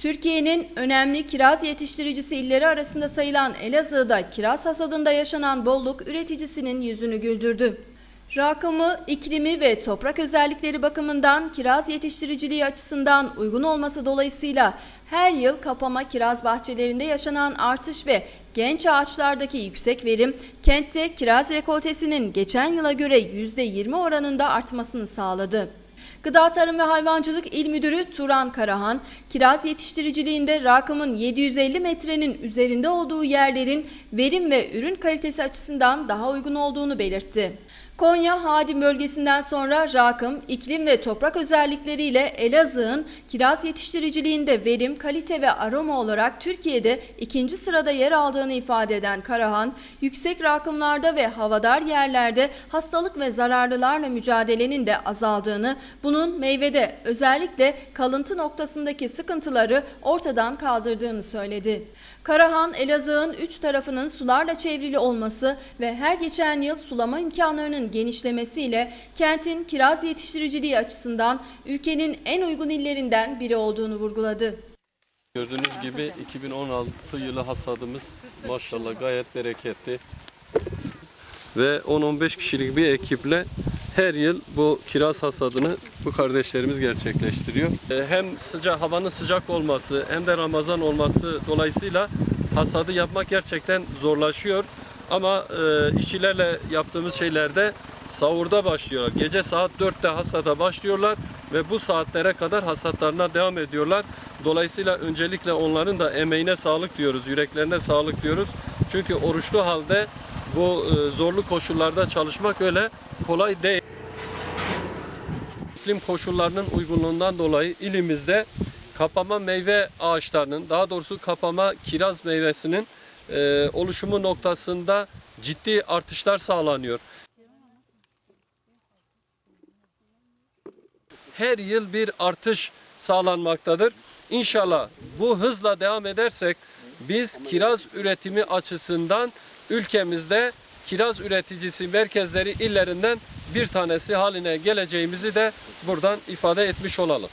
Türkiye'nin önemli kiraz yetiştiricisi illeri arasında sayılan Elazığ'da kiraz hasadında yaşanan bolluk üreticisinin yüzünü güldürdü. Rakımı, iklimi ve toprak özellikleri bakımından kiraz yetiştiriciliği açısından uygun olması dolayısıyla her yıl kapama kiraz bahçelerinde yaşanan artış ve genç ağaçlardaki yüksek verim, kentte kiraz rekoltesinin geçen yıla göre %20 oranında artmasını sağladı. Gıda Tarım ve Hayvancılık İl Müdürü Turan Karahan, kiraz yetiştiriciliğinde rakımın 750 metrenin üzerinde olduğu yerlerin verim ve ürün kalitesi açısından daha uygun olduğunu belirtti. Konya Hadim bölgesinden sonra rakım, iklim ve toprak özellikleriyle Elazığ'ın kiraz yetiştiriciliğinde verim, kalite ve aroma olarak Türkiye'de ikinci sırada yer aldığını ifade eden Karahan, yüksek rakımlarda ve havadar yerlerde hastalık ve zararlılarla mücadelenin de azaldığını, bunun meyvede özellikle kalıntı noktasındaki sıkıntıları ortadan kaldırdığını söyledi. Karahan, Elazığ'ın üç tarafının sularla çevrili olması ve her geçen yıl sulama imkanlarının genişlemesiyle kentin kiraz yetiştiriciliği açısından ülkenin en uygun illerinden biri olduğunu vurguladı. Gördüğünüz gibi 2016 yılı hasadımız maşallah gayet bereketli. Ve 10-15 kişilik bir ekiple her yıl bu kiraz hasadını bu kardeşlerimiz gerçekleştiriyor. E, Hem sıcak havanın sıcak olması hem de Ramazan olması dolayısıyla hasadı yapmak gerçekten zorlaşıyor. Ama e, işçilerle yaptığımız şeylerde sahurda başlıyorlar. Gece saat 4'te hasada başlıyorlar ve bu saatlere kadar hasatlarına devam ediyorlar. Dolayısıyla öncelikle onların da emeğine sağlık diyoruz, yüreklerine sağlık diyoruz. Çünkü oruçlu halde bu e, zorlu koşullarda çalışmak öyle kolay değil. İklim koşullarının uygunluğundan dolayı ilimizde kapama meyve ağaçlarının, daha doğrusu kapama kiraz meyvesinin e, oluşumu noktasında ciddi artışlar sağlanıyor. Her yıl bir artış sağlanmaktadır. İnşallah bu hızla devam edersek biz kiraz üretimi açısından ülkemizde kiraz üreticisi merkezleri illerinden bir tanesi haline geleceğimizi de buradan ifade etmiş olalım.